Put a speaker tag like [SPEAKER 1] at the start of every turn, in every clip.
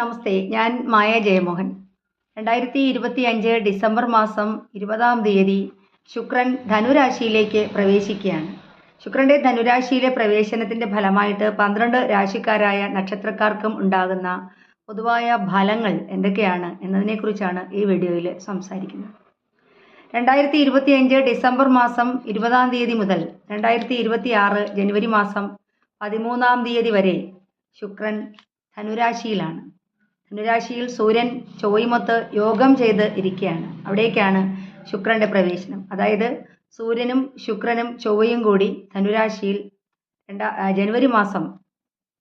[SPEAKER 1] നമസ്തേ ഞാൻ മായ ജയമോഹൻ. രണ്ടായിരത്തി ഇരുപത്തി അഞ്ച് ഡിസംബർ മാസം ഇരുപതാം തീയതി ശുക്രൻ ധനുരാശിയിലേക്ക് പ്രവേശിക്കുകയാണ്. ശുക്രന്റെ ധനുരാശിയിലെ പ്രവേശനത്തിന്റെ ഫലമായിട്ട് പന്ത്രണ്ട് രാശിക്കാരായ നക്ഷത്രക്കാർക്കും ഉണ്ടാകുന്ന പൊതുവായ ഫലങ്ങൾ എന്തൊക്കെയാണ് എന്നതിനെക്കുറിച്ചാണ് ഈ വീഡിയോയിൽ സംസാരിക്കുന്നത്. രണ്ടായിരത്തി ഇരുപത്തി അഞ്ച് ഡിസംബർ മാസം ഇരുപതാം തീയതി മുതൽ രണ്ടായിരത്തി ഇരുപത്തി ആറ് ജനുവരി മാസം പതിമൂന്നാം തീയതി വരെ ശുക്രൻ ധനുരാശിയിലാണ്. ധനുരാശിയിൽ സൂര്യൻ ചൊവ്വയുമൊത്ത് യോഗം ചെയ്ത് ഇരിക്കുകയാണ് അവിടേക്കാണ് ശുക്രന്റെ പ്രവേശനം. അതായത് സൂര്യനും ശുക്രനും ചൊവ്വയും കൂടി ധനുരാശിയിൽ രണ്ടാ ജനുവരി മാസം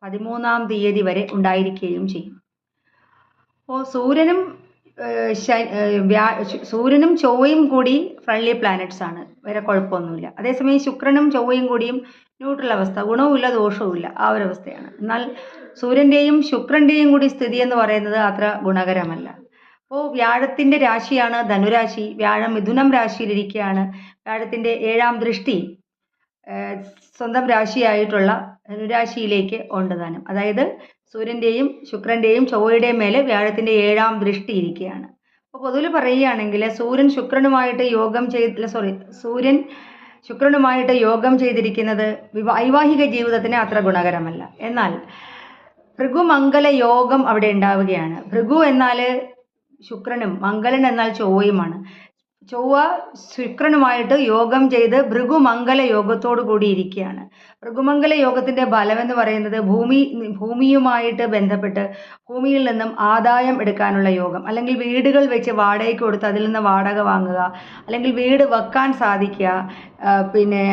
[SPEAKER 1] പതിമൂന്നാം തീയതി വരെ ഉണ്ടായിരിക്കുകയും ചെയ്യും. അപ്പോൾ സൂര്യനും സൂര്യനും ചൊവ്വയും കൂടി ഫ്രണ്ട്ലി പ്ലാനറ്റ്സ് ആണ്. വേറെ കുഴപ്പമൊന്നുമില്ല. അതേസമയം ശുക്രനും ചൊവ്വയും കൂടിയും ന്യൂട്രൽ അവസ്ഥ ഗുണവുമില്ല ദോഷവുമില്ല ആ ഒരു അവസ്ഥയാണ്. എന്നാൽ സൂര്യന്റെയും ശുക്രന്റെയും കൂടി സ്ഥിതി എന്ന് പറയുന്നത് അത്ര ഗുണകരമല്ല. അപ്പോൾ വ്യാഴത്തിന്റെ രാശിയാണ് ധനുരാശി. വ്യാഴം മിഥുനം രാശിയിലിരിക്കുകയാണ് വ്യാഴത്തിന്റെ ഏഴാം ദൃഷ്ടി സ്വന്തം രാശിയായിട്ടുള്ള ധനുരാശിയിലേക്ക് ഉണ്ട് താനും അതായത് സൂര്യന്റെയും ശുക്രന്റെയും ചൊവ്വയുടെയും മേലെ വ്യാഴത്തിന്റെ ഏഴാം ദൃഷ്ടി ഇരിക്കുകയാണ്. അപ്പോൾ പൊതുവിൽ പറയുകയാണെങ്കിൽ സൂര്യൻ ശുക്രനുമായിട്ട് യോഗം ചെയ്ത് സോറി സൂര്യൻ ശുക്രനുമായിട്ട് യോഗം ചെയ്തിരിക്കുന്നത് വൈവാഹിക ജീവിതത്തിന് അത്ര ഗുണകരമല്ല. എന്നാൽ ഭൃഗുമംഗല യോഗം അവിടെ ഉണ്ടാവുകയാണ്. ഭൃഗു എന്നാൽ ശുക്രനും മംഗലൻ എന്നാൽ ചൊവ്വയുമാണ്. ചൊവ്വ ശുക്രനുമായിട്ട് യോഗം ചെയ്ത് ഭൃഗുമംഗല യോഗത്തോടു കൂടി ഇരിക്കുകയാണ്. ഭൃഗുമംഗല യോഗത്തിന്റെ ഫലം എന്ന് പറയുന്നത് ഭൂമി ഭൂമിയുമായിട്ട് ബന്ധപ്പെട്ട് ഭൂമിയിൽ നിന്നും ആദായം എടുക്കാനുള്ള യോഗം. അല്ലെങ്കിൽ വീടുകൾ വെച്ച് വാടകയ്ക്ക് കൊടുത്ത് അതിൽ നിന്ന് വാടക വാങ്ങുക. അല്ലെങ്കിൽ വീട് വെക്കാൻ സാധിക്കുക. പിന്നെ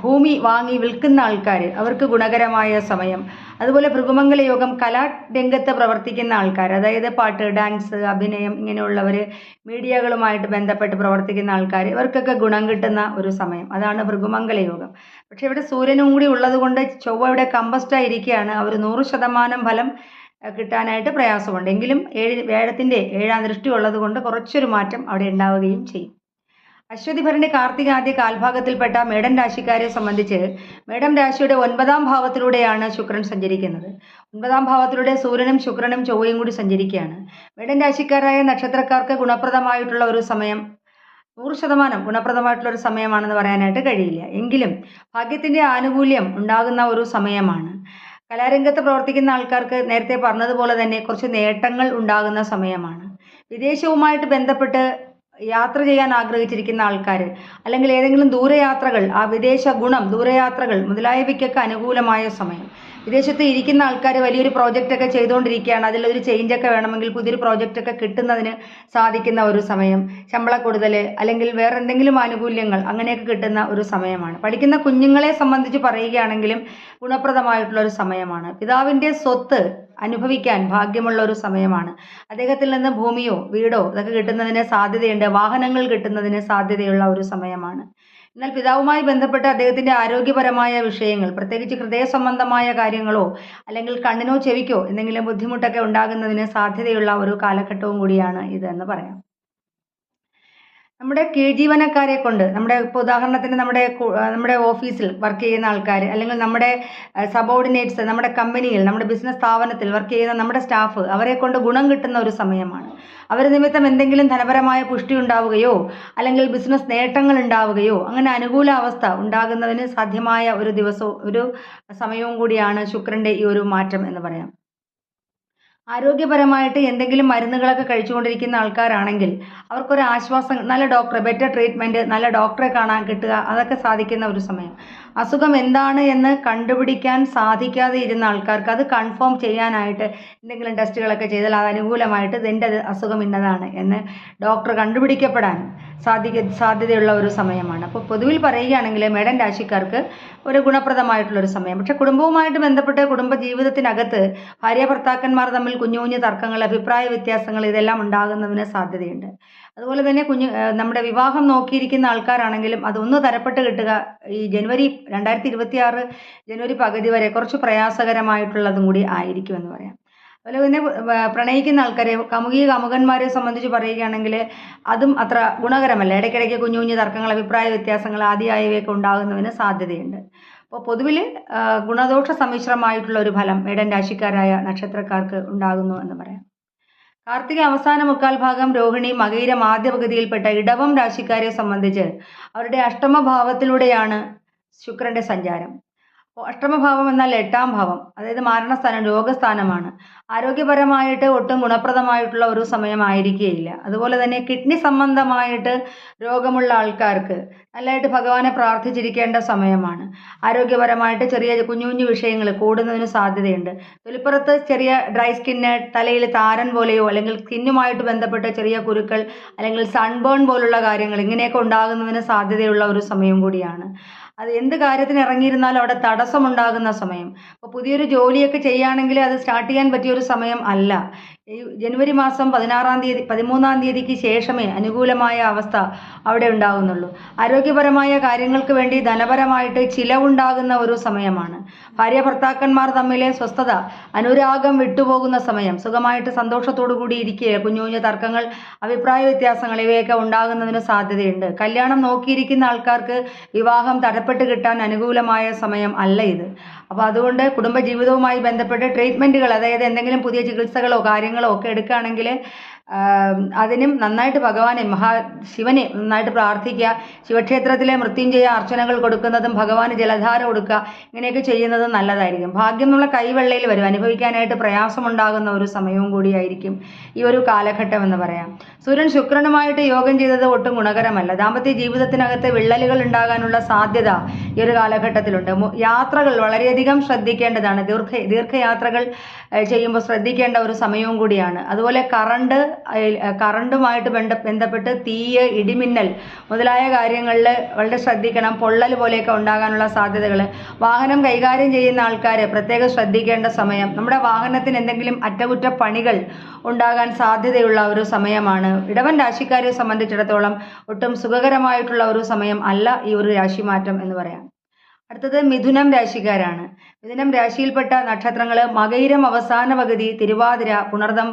[SPEAKER 1] ഭൂമി വാങ്ങി വിൽക്കുന്ന ആൾക്കാർ അവർക്ക് ഗുണകരമായ സമയം. അതുപോലെ ഭൃഗുമംഗല യോഗം കലാരംഗത്ത് പ്രവർത്തിക്കുന്ന ആൾക്കാർ അതായത് പാട്ട് ഡാൻസ് അഭിനയം ഇങ്ങനെയുള്ളവർ മീഡിയകളുമായിട്ട് ബന്ധപ്പെട്ട് പ്രവർത്തിക്കുന്ന ആൾക്കാർ ഇവർക്കൊക്കെ ഗുണം കിട്ടുന്ന ഒരു സമയം. അതാണ് ഭൃഗുമംഗല യോഗം. പക്ഷെ ഇവിടെ സൂര്യനും കൂടി ഉള്ളത് കൊണ്ട് ചൊവ്വ ഇവിടെ കമ്പസ്റ്റായിരിക്കുകയാണ് അവർ നൂറ് ശതമാനം ഫലം കിട്ടാനായിട്ട് പ്രയാസമുണ്ട്. എങ്കിലും ഏഴ് വേഴത്തിന്റെ ഏഴാം ദൃഷ്ടി ഉള്ളത് കൊണ്ട് കുറച്ചൊരു മാറ്റം അവിടെ ഉണ്ടാവുകയും ചെയ്യും. അശ്വതി ഭരണി കാർത്തിക ആദ്യ കാൽഭാഗത്തിൽപ്പെട്ട മേടൻ രാശിക്കാരെ സംബന്ധിച്ച് മേടം രാശിയുടെ ഒൻപതാം ഭാവത്തിലൂടെയാണ് ശുക്രൻ സഞ്ചരിക്കുന്നത്. ഒൻപതാം ഭാവത്തിലൂടെ സൂര്യനും ശുക്രനും ചൊവ്വയും കൂടി സഞ്ചരിക്കുകയാണ്. മേടൻ രാശിക്കാരായ നക്ഷത്രക്കാർക്ക് ഗുണപ്രദമായിട്ടുള്ള ഒരു സമയം നൂറ് ശതമാനം ഗുണപ്രദമായിട്ടുള്ള ഒരു സമയമാണെന്ന് പറയാനായിട്ട് കഴിയില്ല. എങ്കിലും ഭാഗ്യത്തിന്റെ ആനുകൂല്യം ഉണ്ടാകുന്ന ഒരു സമയമാണ്. കലാരംഗത്ത് പ്രവർത്തിക്കുന്ന ആൾക്കാർക്ക് നേരത്തെ പറഞ്ഞതുപോലെ തന്നെ കുറച്ച് നേട്ടങ്ങൾ ഉണ്ടാകുന്ന സമയമാണ്. വിദേശവുമായിട്ട് ബന്ധപ്പെട്ട് യാത്ര ചെയ്യാൻ ആഗ്രഹിച്ചിരിക്കുന്ന ആൾക്കാർ അല്ലെങ്കിൽ ഏതെങ്കിലും ദൂരയാത്രകൾ ആ വിദേശ ഗുണം ദൂരയാത്രകൾ മുതലായവയ്ക്കൊക്കെ അനുകൂലമായ സമയം. വിദേശത്ത് ഇരിക്കുന്ന ആൾക്കാർ വലിയൊരു പ്രോജക്റ്റൊക്കെ ചെയ്തുകൊണ്ടിരിക്കുകയാണ്. അതിലൊരു ചേഞ്ചൊക്കെ വേണമെങ്കിൽ പുതിയൊരു പ്രോജക്റ്റൊക്കെ കിട്ടുന്നതിന് സാധിക്കുന്ന ഒരു സമയം ശമ്പള കൂടുതൽ അല്ലെങ്കിൽ വേറെ എന്തെങ്കിലും ആനുകൂല്യങ്ങൾ അങ്ങനെയൊക്കെ കിട്ടുന്ന ഒരു സമയമാണ്. പഠിക്കുന്ന കുഞ്ഞുങ്ങളെ സംബന്ധിച്ച് പറയുകയാണെങ്കിലും ഗുണപ്രദമായിട്ടുള്ള ഒരു സമയമാണ്. പിതാവിന്റെ സ്വത്ത് അനുഭവിക്കാൻ ഭാഗ്യമുള്ള ഒരു സമയമാണ്. അദ്ദേഹത്തിൽ നിന്ന് ഭൂമിയോ വീടോ ഇതൊക്കെ കിട്ടുന്നതിന് സാധ്യതയുണ്ട്. വാഹനങ്ങൾ കിട്ടുന്നതിന് സാധ്യതയുള്ള ഒരു സമയമാണ്. എന്നാൽ പിതാവുമായി ബന്ധപ്പെട്ട് അദ്ദേഹത്തിന്റെ ആരോഗ്യപരമായ വിഷയങ്ങൾ പ്രത്യേകിച്ച് ഹൃദയ സംബന്ധമായ കാര്യങ്ങളോ അല്ലെങ്കിൽ കണ്ണിനോ ചെവിക്കോ എന്തെങ്കിലും ബുദ്ധിമുട്ടൊക്കെ ഉണ്ടാകുന്നതിന് സാധ്യതയുള്ള ഒരു കാലഘട്ടവും കൂടിയാണ് ഇതെന്ന് പറയാം. നമ്മുടെ കീഴ്ജീവനക്കാരെ കൊണ്ട് നമ്മുടെ ഇപ്പോൾ ഉദാഹരണത്തിന് നമ്മുടെ നമ്മുടെ ഓഫീസിൽ വർക്ക് ചെയ്യുന്ന ആൾക്കാർ അല്ലെങ്കിൽ നമ്മുടെ സബോർഡിനേറ്റ്സ് നമ്മുടെ കമ്പനിയിൽ നമ്മുടെ ബിസിനസ് സ്ഥാപനത്തിൽ വർക്ക് ചെയ്യുന്ന നമ്മുടെ സ്റ്റാഫ് അവരെ കൊണ്ട് ഗുണം കിട്ടുന്ന ഒരു സമയമാണ്. അവർ നിമിത്തം എന്തെങ്കിലും ധനപരമായ പുഷ്ടി ഉണ്ടാവുകയോ അല്ലെങ്കിൽ ബിസിനസ് നേട്ടങ്ങൾ ഉണ്ടാവുകയോ അങ്ങനെ അനുകൂല അവസ്ഥ ഉണ്ടാകുന്നതിന് സാധ്യമായ ഒരു ദിവസവും ഒരു സമയവും കൂടിയാണ് ശുക്രന്റെ ഈ ഒരു മാറ്റം എന്ന് പറയാം. ആരോഗ്യപരമായിട്ട് എന്തെങ്കിലും മരുന്നുകളൊക്കെ കഴിച്ചുകൊണ്ടിരിക്കുന്ന ആൾക്കാരാണെങ്കിൽ അവർക്കൊരു ആശ്വാസം നല്ല ഡോക്ടറെ ബെറ്റർ ട്രീറ്റ്മെന്റ് നല്ല ഡോക്ടറെ കാണാൻ കിട്ടുക അതൊക്കെ സാധിക്കുന്ന ഒരു സമയം. അസുഖം എന്താണ് എന്ന് കണ്ടുപിടിക്കാൻ സാധിക്കാതെ ഇരുന്ന ആൾക്കാർക്ക് അത് കൺഫേം ചെയ്യാനായിട്ട് എന്തെങ്കിലും ടെസ്റ്റുകളൊക്കെ ചെയ്താൽ അത് അനുകൂലമായിട്ട് ഇതിന്റെ അസുഖം ഇന്നതാണ് എന്ന് ഡോക്ടർ കണ്ടുപിടിക്കപ്പെടാൻ സാധിക്ക സാധ്യതയുള്ള ഒരു സമയമാണ്. അപ്പോൾ പൊതുവിൽ പറയുകയാണെങ്കിൽ മേടൻ രാശിക്കാർക്ക് ഒരു ഗുണപ്രദമായിട്ടുള്ളൊരു സമയം. പക്ഷെ കുടുംബവുമായിട്ട് ബന്ധപ്പെട്ട് കുടുംബ ജീവിതത്തിനകത്ത് ഭാര്യ ഭർത്താക്കന്മാർ തമ്മിൽ കുഞ്ഞു കുഞ്ഞു തർക്കങ്ങൾ അഭിപ്രായ വ്യത്യാസങ്ങൾ ഇതെല്ലാം ഉണ്ടാകുന്നതിന് സാധ്യതയുണ്ട്. അതുപോലെ തന്നെ കുഞ്ഞു നമ്മുടെ വിവാഹം നോക്കിയിരിക്കുന്ന ആൾക്കാരാണെങ്കിലും അതൊന്ന് തരപ്പെട്ട് കിട്ടുക ഈ ജനുവരി രണ്ടായിരത്തി ഇരുപത്തി ആറ് ജനുവരി പകുതി വരെ കുറച്ച് പ്രയാസകരമായിട്ടുള്ളതും കൂടി ആയിരിക്കും എന്ന് പറയാം. അതുപോലെ തന്നെ പ്രണയിക്കുന്ന ആൾക്കാരെ കമുകി കമുകന്മാരെ സംബന്ധിച്ച് പറയുകയാണെങ്കിൽ അതും അത്ര ഗുണകരമല്ല. ഇടയ്ക്കിടയ്ക്ക് കുഞ്ഞു കുഞ്ഞു തർക്കങ്ങൾ അഭിപ്രായ വ്യത്യാസങ്ങൾ ആദ്യമായവയൊക്കെ ഉണ്ടാകുന്നതിന് സാധ്യതയുണ്ട്. അപ്പോൾ പൊതുവിൽ ഗുണദോഷ സമ്മിശ്രമായിട്ടുള്ള ഒരു ഫലം ഇടൻ രാശിക്കാരായ നക്ഷത്രക്കാർക്ക് ഉണ്ടാകുന്നു എന്ന് പറയാം. കാർത്തിക അവസാന മുക്കാൽ ഭാഗം രോഹിണി മകയിരം ആദ്യ പകുതിയിൽപ്പെട്ട ഇടവം രാശിക്കാരെ സംബന്ധിച്ച് അവരുടെ അഷ്ടമഭാവത്തിലൂടെയാണ് ശുക്രന്റെ സഞ്ചാരം. അഷ്ടമഭാവം എന്നാൽ എട്ടാം ഭാവം അതായത് മാരണസ്ഥാനം രോഗസ്ഥാനമാണ്. ആരോഗ്യപരമായിട്ട് ഒട്ടും ഗുണപ്രദമായിട്ടുള്ള ഒരു സമയമായിരിക്കുകയില്ല അതുപോലെ തന്നെ കിഡ്നി സംബന്ധമായിട്ട് രോഗമുള്ള ആൾക്കാർക്ക് നല്ലതായിട്ട് ഭഗവാനെ പ്രാർത്ഥിച്ചിരിക്കേണ്ട സമയമാണ്. ആരോഗ്യപരമായിട്ട് ചെറിയ കുഞ്ഞു കുഞ്ഞു വിഷയങ്ങൾ കൂടുന്നതിന് സാധ്യതയുണ്ട്. തൊലിപ്പുറത്ത് ചെറിയ ഡ്രൈ സ്കിന്ന് തലയിൽ താരൻ പോലെയോ അല്ലെങ്കിൽ സ്കിന്നുമായിട്ട് ബന്ധപ്പെട്ട ചെറിയ കുരുക്കൾ അല്ലെങ്കിൽ സൺബേൺ പോലുള്ള കാര്യങ്ങൾ ഇങ്ങനെയൊക്കെ ഉണ്ടാകുന്നതിന് സാധ്യതയുള്ള ഒരു സമയം കൂടിയാണ്. അത് എന്ത് കാര്യത്തിന് ഇറങ്ങിയിരുന്നാലും അവിടെ തടസ്സമുണ്ടാകുന്ന സമയം. അപ്പോൾ പുതിയൊരു ജോലിയൊക്കെ ചെയ്യുകയാണെങ്കിൽ അത് സ്റ്റാർട്ട് ചെയ്യാൻ പറ്റിയ ഒരു സമയം അല്ല. ഈ ജനുവരി മാസം പതിനാറാം തീയതി പതിമൂന്നാം തീയതിക്ക് ശേഷമേ അനുകൂലമായ അവസ്ഥ അവിടെ ഉണ്ടാകുന്നുള്ളൂ ആരോഗ്യപരമായ കാര്യങ്ങൾക്ക് വേണ്ടി ധനപരമായിട്ട് ചിലവുണ്ടാകുന്ന ഒരു സമയമാണ്. ഭാര്യ ഭർത്താക്കന്മാർ തമ്മിലെ സ്വസ്ഥത അനുരാഗം വിട്ടുപോകുന്ന സമയം. സുഖമായിട്ട് സന്തോഷത്തോടു കൂടി ഇരിക്കുക കുഞ്ഞു കുഞ്ഞു തർക്കങ്ങൾ അഭിപ്രായ വ്യത്യാസങ്ങൾ ഇവയൊക്കെ ഉണ്ടാകുന്നതിന് സാധ്യതയുണ്ട്. കല്യാണം നോക്കിയിരിക്കുന്ന ആൾക്കാർക്ക് വിവാഹം തടപ്പെട്ട് കിട്ടാൻ അനുകൂലമായ സമയം അല്ല ഇത്. അപ്പോൾ അതുകൊണ്ട് കുടുംബജീവിതവുമായി ബന്ധപ്പെട്ട് ട്രീറ്റ്മെന്റുകൾ അതായത് എന്തെങ്കിലും പുതിയ ചികിത്സകളോ കാര്യങ്ങളോ ഒക്കെ എടുക്കുകയാണെങ്കിൽ അതിനും നന്നായിട്ട് ഭഗവാനെ മഹാ ശിവനെ നന്നായിട്ട് പ്രാർത്ഥിക്കുക. ശിവക്ഷേത്രത്തിലെ മൃത്യുഞ്ജയ അർച്ചനകൾ കൊടുക്കുന്നതും ഭഗവാന് ജലധാര കൊടുക്കുക ഇങ്ങനെയൊക്കെ ചെയ്യുന്നത് നല്ലതായിരിക്കും. ഭാഗ്യം എന്നുള്ള കൈവെള്ളയിൽ വരും. അനുഭവിക്കാനായിട്ട് പ്രയാസമുണ്ടാകുന്ന ഒരു സമയവും കൂടിയായിരിക്കും ഈ ഒരു കാലഘട്ടം എന്ന് പറയാം. സൂര്യൻ ശുക്രനുമായിട്ട് യോഗം ചെയ്തത് ഒട്ടും ഗുണകരമല്ല. ദാമ്പത്യ ജീവിതത്തിനകത്ത് വിള്ളലുകൾ ഉണ്ടാകാനുള്ള സാധ്യത ഈ ഒരു കാലഘട്ടത്തിലുണ്ട്. യാത്രകൾ വളരെയധികം ശ്രദ്ധിക്കേണ്ടതാണ്. ദീർഘ ദീർഘയാത്രകൾ ചെയ്യുമ്പോൾ ശ്രദ്ധിക്കേണ്ട ഒരു സമയവും കൂടിയാണ്. അതുപോലെ കറണ്ട് കറണ്ടുമായിട്ട് ബന്ധ ബന്ധപ്പെട്ട് തീയ് ഇടിമിന്നൽ മുതലായ കാര്യങ്ങളിൽ വളരെ ശ്രദ്ധിക്കണം. പൊള്ളൽ പോലെയൊക്കെ ഉണ്ടാകാനുള്ള സാധ്യതകൾ വാഹനം കൈകാര്യം ചെയ്യുന്ന ആൾക്കാർ പ്രത്യേകം ശ്രദ്ധിക്കേണ്ട സമയം. നമ്മുടെ വാഹനത്തിന് എന്തെങ്കിലും അറ്റകുറ്റപ്പണികൾ ഉണ്ടാകാൻ സാധ്യതയുള്ള ഒരു സമയമാണ്. ഇടവൻ രാശിക്കാരെ സംബന്ധിച്ചിടത്തോളം ഒട്ടും സുഖകരമായിട്ടുള്ള ഒരു സമയം അല്ല ഈ ഒരു രാശിമാറ്റം എന്ന് പറയാം. അടുത്തത് മിഥുനം രാശിക്കാരാണ്. മിഥുനം രാശിയിൽപ്പെട്ട നക്ഷത്രങ്ങൾ മകയിരം അവസാന പകുതി തിരുവാതിര പുണർദം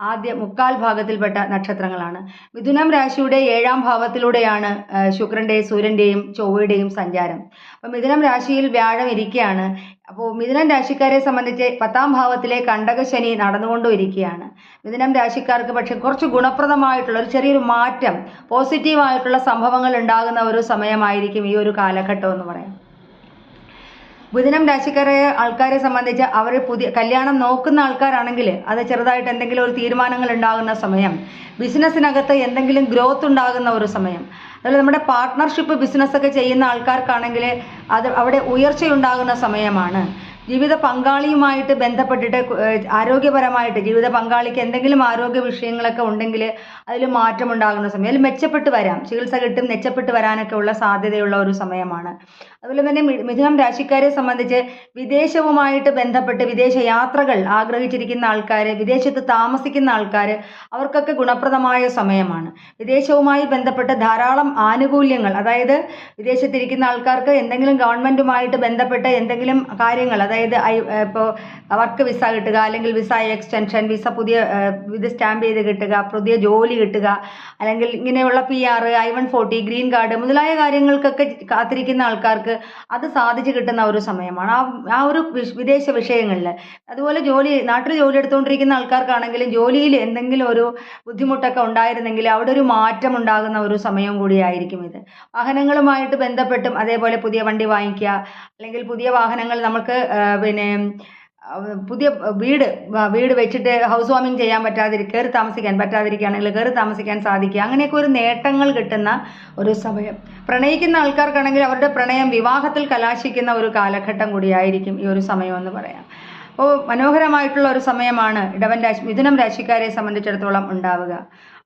[SPEAKER 1] ആദ്യ മുക്കാൽ ഭാഗത്തിൽപ്പെട്ട നക്ഷത്രങ്ങളാണ്. മിഥുനം രാശിയുടെ ഏഴാം ഭാവത്തിലൂടെയാണ് ശുക്രന്റെ സൂര്യന്റെയും ചൊവ്വയുടെയും സഞ്ചാരം. അപ്പോൾ മിഥുനം രാശിയിൽ വ്യാഴം ഇരിക്കുകയാണ്. അപ്പോൾ മിഥുനം രാശിക്കാരെ സംബന്ധിച്ച് പത്താം ഭാവത്തിലെ കണ്ടകശനി നടന്നുകൊണ്ടും ഇരിക്കുകയാണ്. മിഥുനം രാശിക്കാർക്ക് പക്ഷെ കുറച്ച് ഗുണപ്രദമായിട്ടുള്ള ഒരു ചെറിയൊരു മാറ്റം പോസിറ്റീവായിട്ടുള്ള സംഭവങ്ങൾ ഉണ്ടാകുന്ന ഒരു സമയമായിരിക്കും ഈ ഒരു കാലഘട്ടം എന്ന് പറയാം. ബുധനം രാശിക്കാരെ ആൾക്കാരെ സംബന്ധിച്ച് അവർ പുതിയ കല്യാണം നോക്കുന്ന ആൾക്കാരാണെങ്കിൽ അത് ചെറുതായിട്ട് എന്തെങ്കിലും ഒരു തീരുമാനങ്ങൾ ഉണ്ടാകുന്ന സമയം. ബിസിനസ്സിനകത്ത് എന്തെങ്കിലും ഗ്രോത്ത് ഉണ്ടാകുന്ന ഒരു സമയം. അതുപോലെ നമ്മുടെ പാർട്ട്ണർഷിപ്പ് ബിസിനസ്സൊക്കെ ചെയ്യുന്ന ആൾക്കാർക്കാണെങ്കിൽ അത് അവിടെ ഉയർച്ചയുണ്ടാകുന്ന സമയമാണ്. ജീവിത പങ്കാളിയുമായിട്ട് ബന്ധപ്പെട്ടിട്ട് ആരോഗ്യപരമായിട്ട് ജീവിത പങ്കാളിക്ക് എന്തെങ്കിലും ആരോഗ്യ വിഷയങ്ങളൊക്കെ ഉണ്ടെങ്കിൽ അതിൽ മാറ്റമുണ്ടാകുന്ന സമയം. അതിൽ മെച്ചപ്പെട്ട് വരാം. ചികിത്സ കിട്ടും മെച്ചപ്പെട്ട് വരാനൊക്കെ ഉള്ള സാധ്യതയുള്ള ഒരു സമയമാണ്. അതുപോലെ തന്നെ മിഥുനം രാശിക്കാരെ സംബന്ധിച്ച് വിദേശവുമായിട്ട് ബന്ധപ്പെട്ട് വിദേശ യാത്രകൾ ആഗ്രഹിച്ചിരിക്കുന്ന ആൾക്കാർ വിദേശത്ത് താമസിക്കുന്ന ആൾക്കാർ അവർക്കൊക്കെ ഗുണപ്രദമായ സമയമാണ്. വിദേശവുമായി ബന്ധപ്പെട്ട് ധാരാളം ആനുകൂല്യങ്ങൾ അതായത് വിദേശത്തിരിക്കുന്ന ആൾക്കാർക്ക് എന്തെങ്കിലും ഗവൺമെന്റുമായിട്ട് ബന്ധപ്പെട്ട എന്തെങ്കിലും കാര്യങ്ങൾ അതായത് ഇപ്പോൾ വർക്ക് വിസ കിട്ടുക അല്ലെങ്കിൽ വിസ എക്സ്റ്റൻഷൻ വിസ പുതിയ വിസ സ്റ്റാമ്പ് ചെയ്ത് കിട്ടുക പുതിയ ജോലി കിട്ടുക അല്ലെങ്കിൽ ഇങ്ങനെയുള്ള P R I one forty green card മുതലായ കാര്യങ്ങൾക്കൊക്കെ കാത്തിരിക്കുന്ന ആൾക്കാർക്ക് അത് സാധിച്ചു കിട്ടുന്ന ഒരു സമയമാണ്. ആ ആ ഒരു വിദേശ വിഷയങ്ങളിൽ അതുപോലെ ജോലി നാട്ടിൽ ജോലി എടുത്തുകൊണ്ടിരിക്കുന്ന ആൾക്കാർക്കാണെങ്കിലും ജോലിയിൽ എന്തെങ്കിലും ഒരു ബുദ്ധിമുട്ടൊക്കെ ഉണ്ടായിരുന്നെങ്കിൽ അവിടെ ഒരു മാറ്റം ഉണ്ടാകുന്ന ഒരു സമയം കൂടിയായിരിക്കും ഇത്. വാഹനങ്ങളുമായിട്ട് ബന്ധപ്പെട്ടും അതേപോലെ പുതിയ വണ്ടി വാങ്ങിക്കുക അല്ലെങ്കിൽ പുതിയ വാഹനങ്ങൾ നമുക്ക് പിന്നെ പുതിയ വീട് വീട് വെച്ചിട്ട് ഹൗസ് വാമിംഗ് ചെയ്യാൻ പറ്റാതിരി കയറി താമസിക്കാൻ പറ്റാതിരിക്കുകയാണെങ്കിൽ കയറി താമസിക്കാൻ സാധിക്കുക. അങ്ങനെയൊക്കെ ഒരു നേട്ടങ്ങൾ കിട്ടുന്ന ഒരു സമയം. പ്രണയിക്കുന്ന ആൾക്കാർക്കാണെങ്കിൽ അവരുടെ പ്രണയം വിവാഹത്തിൽ കലാശിക്കുന്ന ഒരു കാലഘട്ടം കൂടിയായിരിക്കും ഈ ഒരു സമയം എന്ന് പറയാം. അപ്പോൾ മനോഹരമായിട്ടുള്ള ഒരു സമയമാണ് ഇടവൻ രാശി മിഥുനം രാശിക്കാരെ സംബന്ധിച്ചിടത്തോളം ഉണ്ടാവുക.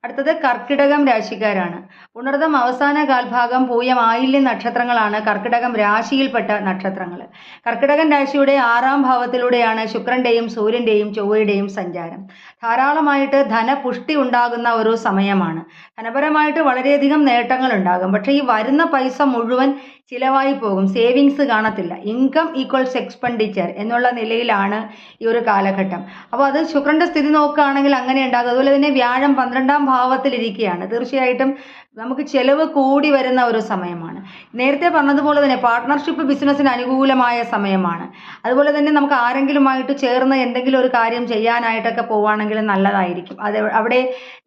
[SPEAKER 1] അടുത്തത് കർക്കിടകം രാശിക്കാരാണ്. പുണർദം അവസാന കാൽഭാഗം പൂയം ആയില്യം നക്ഷത്രങ്ങളാണ് കർക്കിടകം രാശിയിൽപ്പെട്ട നക്ഷത്രങ്ങൾ കർക്കിടകം രാശിയുടെ ആറാം ഭാവത്തിലൂടെയാണ് ശുക്രന്റെയും സൂര്യന്റെയും ചൊവ്വയുടെയും സഞ്ചാരം. ധാരാളമായിട്ട് ധനപുഷ്ടി ഉണ്ടാകുന്ന ഒരു സമയമാണ്. ധനപരമായിട്ട് വളരെയധികം നേട്ടങ്ങൾ ഉണ്ടാകും പക്ഷേ ഈ വരുന്ന പൈസ മുഴുവൻ ചിലവായി പോകും. സേവിങ്സ് കാണത്തില്ല. ഇൻകം ഈക്വൽസ് എക്സ്പെൻഡിച്ചർ എന്നുള്ള നിലയിലാണ് ഈ ഒരു കാലഘട്ടം. അപ്പോൾ അത് ശുക്രന്റെ സ്ഥിതി നോക്കുകയാണെങ്കിൽ അങ്ങനെ ഉണ്ടാകും. അതുപോലെ തന്നെ വ്യാഴം പന്ത്രണ്ടാം ഭാവത്തിലിരിക്കുകയാണ് തീർച്ചയായിട്ടും നമുക്ക് ചെലവ് കൂടി വരുന്ന ഒരു സമയമാണ്. നേരത്തെ പറഞ്ഞതുപോലെ തന്നെ പാർട്ട്ണർഷിപ്പ് ബിസിനസ്സിന് അനുകൂലമായ സമയമാണ്. അതുപോലെ തന്നെ നമുക്ക് ആരെങ്കിലുമായിട്ട് ചേർന്ന് എന്തെങ്കിലും ഒരു കാര്യം ചെയ്യാനായിട്ടൊക്കെ പോവുകയാണെങ്കിൽ നല്ലതായിരിക്കും. അത് അവിടെ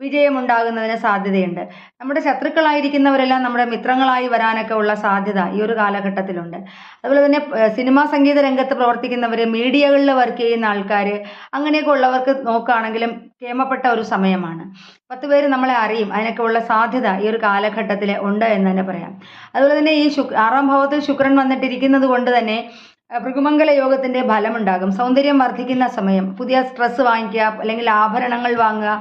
[SPEAKER 1] വിജയമുണ്ടാകുന്നതിന് സാധ്യതയുണ്ട്. നമ്മുടെ ശത്രുക്കളായിരിക്കുന്നവരെല്ലാം നമ്മുടെ മിത്രങ്ങളായി വരാനൊക്കെ ഉള്ള സാധ്യത ഈ ഒരു കാലഘട്ടത്തിലുണ്ട്. അതുപോലെ തന്നെ സിനിമാ സംഗീത രംഗത്ത് പ്രവർത്തിക്കുന്നവർ മീഡിയകളിൽ വർക്ക് ചെയ്യുന്ന ആൾക്കാർ അങ്ങനെയൊക്കെ ഉള്ളവർക്ക് നോക്കുകയാണെങ്കിലും കേമപ്പെട്ട ഒരു സമയമാണ്. പത്ത് പേര് നമ്മളെ അറിയും. അതിനൊക്കെ ഉള്ള സാധ്യത ഈ ഒരു കാലഘട്ടത്തിൽ ഉണ്ട് എന്ന് തന്നെ പറയാം. അതുപോലെ തന്നെ ഈ ശുക് ആറാം ഭാവത്തിൽ ശുക്രൻ വന്നിട്ടിരിക്കുന്നത് കൊണ്ട് തന്നെ ഭൃഗുമംഗല യോഗത്തിന്റെ ഫലമുണ്ടാകും. സൗന്ദര്യം വർദ്ധിക്കുന്ന സമയം പുതിയ സ്ട്രെസ് വാങ്ങിക്കുക അല്ലെങ്കിൽ ആഭരണങ്ങൾ വാങ്ങുക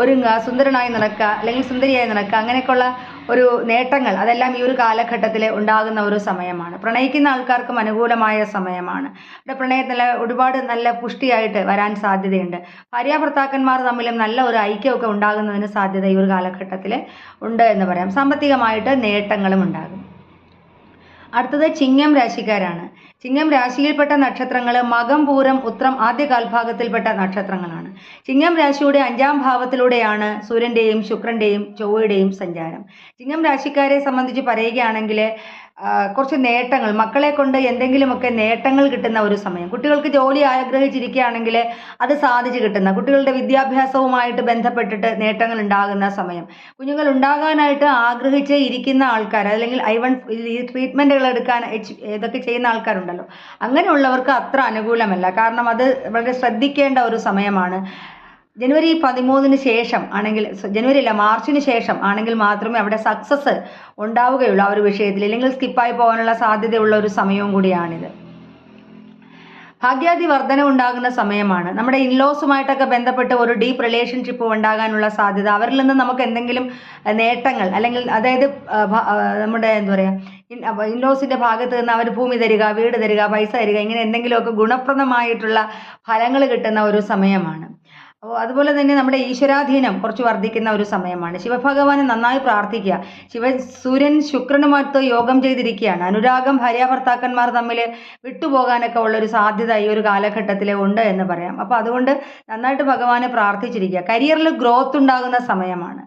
[SPEAKER 1] ഒരുങ്ങുക സുന്ദരനായി നടക്കുക അല്ലെങ്കിൽ സുന്ദരിയായി നടക്കുക അങ്ങനെയൊക്കെയുള്ള ഒരു നേട്ടങ്ങൾ അതെല്ലാം ഈ ഒരു കാലഘട്ടത്തിൽ ഉണ്ടാകുന്ന ഒരു സമയമാണ്. പ്രണയിക്കുന്ന ആൾക്കാർക്കും അനുകൂലമായ സമയമാണ്. ഇവിടെ പ്രണയത്തിൽ ഒരുപാട് നല്ല പുഷ്ടിയായിട്ട് വരാൻ സാധ്യതയുണ്ട്. ഭാര്യാഭർത്താക്കന്മാർ തമ്മിലും നല്ല ഒരു ഐക്യമൊക്കെ ഉണ്ടാകുന്നതിന് സാധ്യത ഈ ഒരു കാലഘട്ടത്തിൽ ഉണ്ട് എന്ന് പറയാം. സാമ്പത്തികമായിട്ട് നേട്ടങ്ങളും ഉണ്ടാകും. അടുത്തത് ചിങ്ങം രാശിക്കാരാണ്. ചിങ്ങം രാശിയിൽപ്പെട്ട നക്ഷത്രങ്ങൾ മകം പൂരം ഉത്രം ആദ്യ കാൽഭാഗത്തിൽപ്പെട്ട നക്ഷത്രങ്ങളാണ്. ചിങ്ങം രാശിയുടെ അഞ്ചാം ഭാവത്തിലൂടെയാണ് സൂര്യന്റെയും ശുക്രന്റെയും ചൊവ്വയുടെയും സഞ്ചാരം. ചിങ്ങം രാശിക്കാരെ സംബന്ധിച്ച് പറയുകയാണെങ്കിൽ കുറച്ച് നേട്ടങ്ങൾ മക്കളെ കൊണ്ട് എന്തെങ്കിലുമൊക്കെ നേട്ടങ്ങൾ കിട്ടുന്ന ഒരു സമയം. കുട്ടികൾക്ക് ജോലി ആഗ്രഹിച്ചിരിക്കുകയാണെങ്കിൽ അത് സാധിച്ചു കിട്ടുന്ന കുട്ടികളുടെ വിദ്യാഭ്യാസവുമായിട്ട് ബന്ധപ്പെട്ടിട്ട് നേട്ടങ്ങൾ ഉണ്ടാകുന്ന സമയം. കുഞ്ഞുങ്ങൾ ഉണ്ടാകാനായിട്ട് ആഗ്രഹിച്ച് ഇരിക്കുന്ന ആൾക്കാർ അല്ലെങ്കിൽ ഐ വൺ ട്രീറ്റ്മെന്റുകൾ എടുക്കാൻ ഇതൊക്കെ ചെയ്യുന്ന ആൾക്കാരുണ്ടല്ലോ അങ്ങനെയുള്ളവർക്ക് അത്ര അനുകൂലമല്ല. കാരണം അത് വളരെ ശ്രദ്ധിക്കേണ്ട ഒരു സമയമാണ്. ജനുവരി പതിമൂന്നിന് ശേഷം ആണെങ്കിൽ ജനുവരി അല്ല മാർച്ചിന് ശേഷം ആണെങ്കിൽ മാത്രമേ അവിടെ സക്സസ് ഉണ്ടാവുകയുള്ളൂ ആ ഒരു വിഷയത്തിൽ. ഇല്ലെങ്കിൽ സ്കിപ്പായി പോകാനുള്ള സാധ്യതയുള്ള ഒരു സമയവും കൂടിയാണിത്. ഭാഗ്യാദി വർധന ഉണ്ടാകുന്ന സമയമാണ്. നമ്മുടെ ഇൻലോസുമായിട്ടൊക്കെ ബന്ധപ്പെട്ട് ഒരു ഡീപ്പ് റിലേഷൻഷിപ്പ് ഉണ്ടാകാനുള്ള സാധ്യത. അവരിൽ നിന്ന് നമുക്ക് എന്തെങ്കിലും നേട്ടങ്ങൾ അല്ലെങ്കിൽ അതായത് നമ്മുടെ എന്താ പറയുക ഇൻലോസിന്റെ ഭാഗത്ത് നിന്ന് അവർ ഭൂമി തരിക വീട് തരിക പൈസ തരിക ഇങ്ങനെ എന്തെങ്കിലുമൊക്കെ ഗുണപ്രദമായിട്ടുള്ള ഫലങ്ങൾ കിട്ടുന്ന ഒരു സമയമാണ്. അപ്പോൾ അതുപോലെ തന്നെ നമ്മുടെ ഈശ്വരാധീനം കുറച്ച് വർദ്ധിക്കുന്ന ഒരു സമയമാണ്. ശിവഭഗവാനെ നന്നായി പ്രാർത്ഥിക്കുക. ശിവ സൂര്യൻ ശുക്രനുമായിട്ട് യോഗം ചെയ്തിരിക്കുകയാണ്. അനുരാഗം ഭാര്യാഭർത്താക്കന്മാർ തമ്മിൽ വിട്ടുപോകാനൊക്കെ ഉള്ള ഒരു സാധ്യത ഈ ഒരു കാലഘട്ടത്തിൽ ഉണ്ട് എന്ന് പറയാം. അപ്പോൾ അതുകൊണ്ട് നന്നായിട്ട് ഭഗവാനെ പ്രാർത്ഥിച്ചിരിക്കുക. കരിയറിൽ ഗ്രോത്ത് ഉണ്ടാകുന്ന സമയമാണ്.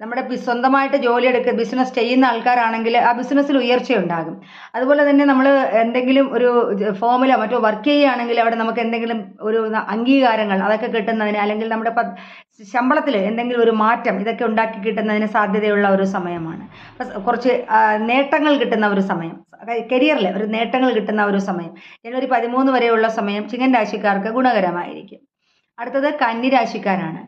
[SPEAKER 1] നമ്മുടെ സ്വന്തമായിട്ട് ജോലി എടുക്ക ബിസിനസ് ചെയ്യുന്ന ആൾക്കാരാണെങ്കിൽ ആ ബിസിനസ്സിൽ ഉയർച്ചയുണ്ടാകും അതുപോലെ തന്നെ നമ്മൾ എന്തെങ്കിലും ഒരു ഫോമിലോ മറ്റോ വർക്ക് ചെയ്യുകയാണെങ്കിൽ അവിടെ നമുക്ക് എന്തെങ്കിലും ഒരു അംഗീകാരങ്ങൾ അതൊക്കെ കിട്ടുന്നതിന് അല്ലെങ്കിൽ നമ്മുടെ ശമ്പളത്തിൽ എന്തെങ്കിലും ഒരു മാറ്റം ഇതൊക്കെ ഉണ്ടാക്കി കിട്ടുന്നതിന് സാധ്യതയുള്ള ഒരു സമയമാണ്. കുറച്ച് നേട്ടങ്ങൾ കിട്ടുന്ന ഒരു സമയം. കരിയറിൽ ഒരു നേട്ടങ്ങൾ കിട്ടുന്ന ഒരു സമയം. ജനുവരി പതിമൂന്ന് വരെയുള്ള സമയം ചിങ്ങൻ രാശിക്കാർക്ക് ഗുണകരമായിരിക്കും. അടുത്തത് കന്നി രാശിക്കാരാണ്.